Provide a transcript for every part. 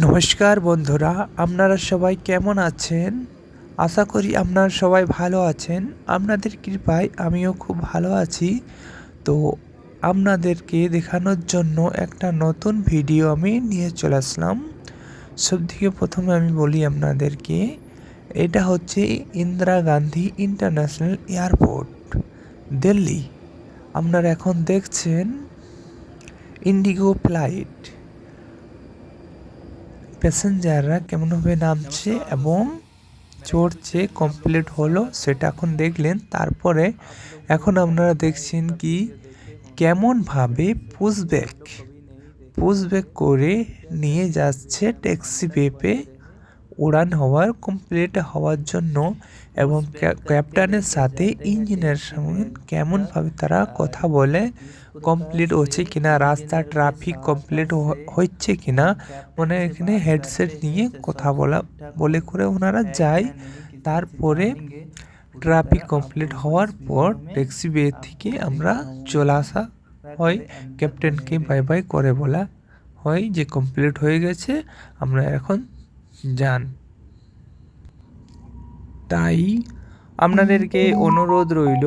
নমস্কার বন্ধুরা, আপনারা সবাই কেমন আছেন? আশা করি আপনারা সবাই ভালো আছেন। আপনাদের কৃপায় আমিও খুব ভালো আছি। তো আপনাদেরকে দেখানোর জন্য একটা নতুন ভিডিও আমি নিয়ে চলে আসলাম। সব থেকে প্রথমে আমি বলি আপনাদেরকে, এটা হচ্ছে ইন্দিরা গান্ধী ইন্টারন্যাশনাল এয়ারপোর্ট, দিল্লি। আপনারা এখন দেখছেন ইন্ডিগো ফ্লাইট। প্যাসেঞ্জাররা কেমনভাবে নামছে এবং চড়ছে কমপ্লিট হলো সেটা এখন দেখলেন। তারপরে এখন আপনারা দেখছেন কি, কেমনভাবে পুষব্যাক পুষব্যাক করে নিয়ে যাচ্ছে ট্যাক্সি পেপে উড়ান হওয়ার কমপ্লিট হওয়ার জন্য এবং ক্যাপ্টেনের সাথে ইঞ্জিনের সঙ্গে কেমনভাবে তারা কথা বলে কমপ্লিট হচ্ছে কিনা রাস্তা ট্রাফিক কমপ্লিট হচ্ছে কিনা মানে এখানে হেডসেট নিয়ে কথা বলা বলে করে ওনারা যায়। তারপরে ট্রাফিক কমপ্লিট হওয়ার পর ট্যাক্সি বে থেকে আমরা চলে আসা হয়। ক্যাপ্টেনকে বাই বাই করে বলা হয় যে কমপ্লিট হয়ে গেছে আমরা এখন যান। তাই আপনাদেরকে অনুরোধ রইল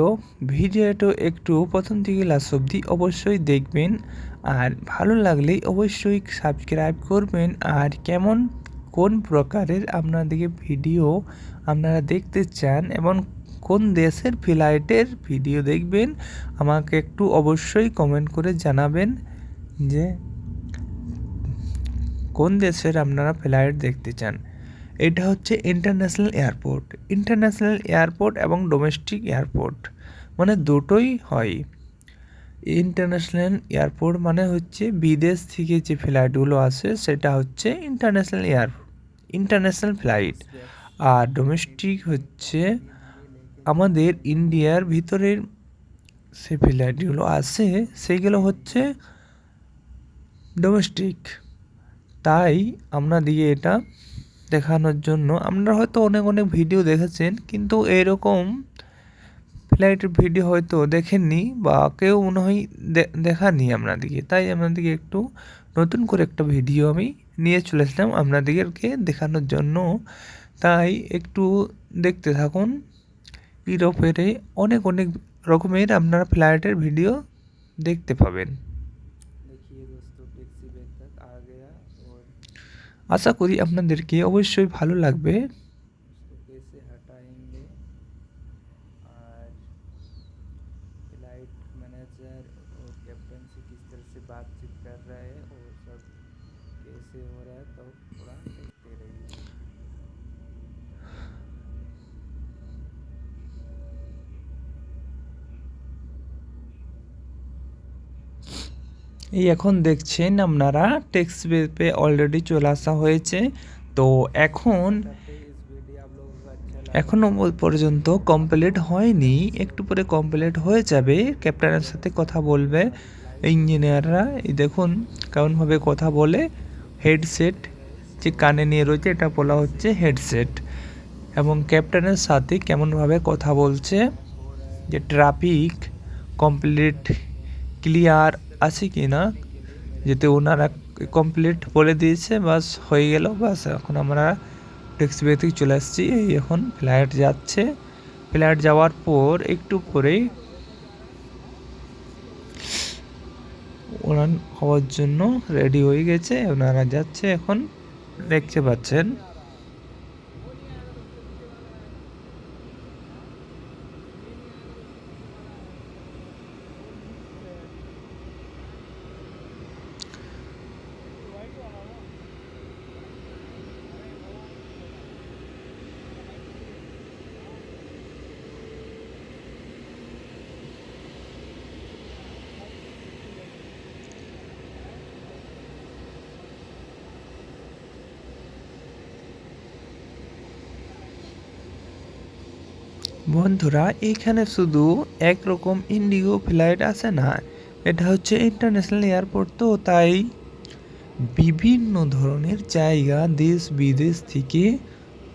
ভিডিওটা একটু প্রথম থেকে লাস্ট অবধি অবশ্যই দেখবেন আর ভালো লাগলেই অবশ্যই সাবস্ক্রাইব করবেন আর কেমন কোন প্রকারের আপনাদেরকে ভিডিও আপনারা দেখতে চান এবং কোন দেশের ফ্লাইটের ভিডিও দেখবেন আমাকে একটু অবশ্যই কমেন্ট করে জানাবেন যে কোন দেশের আপনারা ফ্লাইট দেখতে চান? এটা হচ্ছে ইন্টারন্যাশনাল এয়ারপোর্ট। ইন্টারন্যাশনাল এয়ারপোর্ট এবং ডোমেস্টিক এয়ারপোর্ট মানে দুটোই হয়। ইন্টারন্যাশনাল এয়ারপোর্ট মানে হচ্ছে বিদেশ থেকে যে ফ্লাইটগুলো আসে, সেটা হচ্ছে ইন্টারন্যাশনাল এয়ার, ইন্টারন্যাশনাল ফ্লাইট। আর ডোমেস্টিক হচ্ছে আমাদের ইন্ডিয়ার ভিতরের সে ফ্লাইটগুলো আসে, সেগুলো হচ্ছে ডোমেস্টিক। তাই আপনাদিকে এটা দেখানোর জন্য। আপনারা হয়তো অনেক অনেক ভিডিও দেখেছেন, কিন্তু এরকম ফ্লাইটের ভিডিও হয়তো দেখেননি বা কেউ মনে হয় দেখানি আপনাদেরকে। তাই আপনাদেরকে একটু নতুন করে একটা ভিডিও আমি নিয়ে চলেছিলাম আপনাদেরকে দেখানোর জন্য। তাই একটু দেখতে থাকুন। ইউরোপের অনেক অনেক রকমের আপনারা ফ্লাইটের ভিডিও দেখতে পাবেন। আশা করি আপনাদেরকে অবশ্যই ভালো লাগবে। এই এখন দেখছেন আপনারা টেক্সট পেপে অলরেডি চলে আসা হয়েছে। তো এখন এখনও পর্যন্ত কমপ্লিট হয়নি। একটু পরে কমপ্লিট হয়ে যাবে। ক্যাপ্টেনের সাথে কথা বলবে। ইঞ্জিনিয়াররা এই দেখুন কেমনভাবে কথা বলে। হেডসেট যে কানে নিয়ে রয়েছে, এটা বলা হচ্ছে হেডসেট এবং ক্যাপ্টেনের সাথে কেমনভাবে কথা বলছে, যে ট্রাফিক কমপ্লিট ক্লিয়ার আছে কি না? যেতে ওনারা কমপ্লিট বলে দিয়েছে, বাস হয়ে গেল, বাস এখন আমরা ট্যাক্সি থেকে চলে আসছি। এই এখন ফ্লাইট যাচ্ছে। ফ্লাইট যাওয়ার পর একটু পরেই উড়ান হওয়ার জন্য রেডি হয়ে গেছে। ওনারা যাচ্ছে এখন দেখতে পাচ্ছেন। বন্ধুরা, এখানে শুধু একরকম ইন্ডিগো ফ্লাইট আছে না, এটা হচ্ছে ইন্টারন্যাশনাল এয়ারপোর্ট তো তাই বিভিন্ন ধরনের জায়গা দেশ বিদেশ থেকে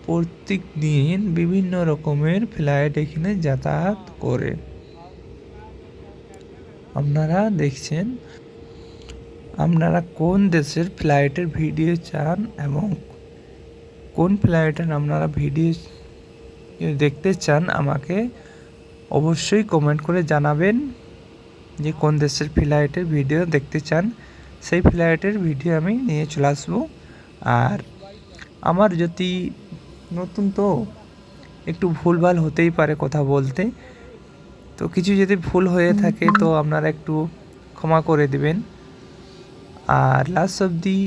প্রত্যেক দিন বিভিন্ন রকমের ফ্লাইট এখানে যাতায়াত করে। আপনারা দেখছেন, আপনারা কোন দেশের ফ্লাইটের ভিডিও চান এবং কোন ফ্লাইটের আপনারা ভিডিও দেখতে চান আমাকে অবশ্যই কমেন্ট করে জানাবেন যে কোন দেশের ফ্লাইটের ভিডিও দেখতে চান। সেই ফ্লাইটের ভিডিও আমি নিয়ে চলে আসব। আর আমার যদি নতুন তো একটু ভুলভাল হতেই পারে কথা বলতে, তো কিছু যদি ভুল হয়ে থাকে তো আপনারা একটু ক্ষমা করে দেবেন। আর লাস্ট অবধি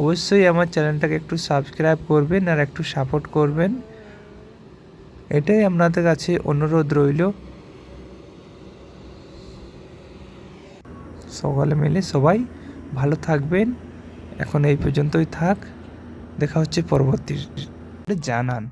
অবশ্যই আমার চ্যানেলটাকে একটু সাবস্ক্রাইব করবেন আর একটু সাপোর্ট করবেন। এটাই আপনাদের কাছে অনুরোধ রইল। সকলে মিলে সবাই ভালো থাকবেন। এখন এই পর্যন্তই থাক। দেখা হচ্ছে পরবর্তী জানান।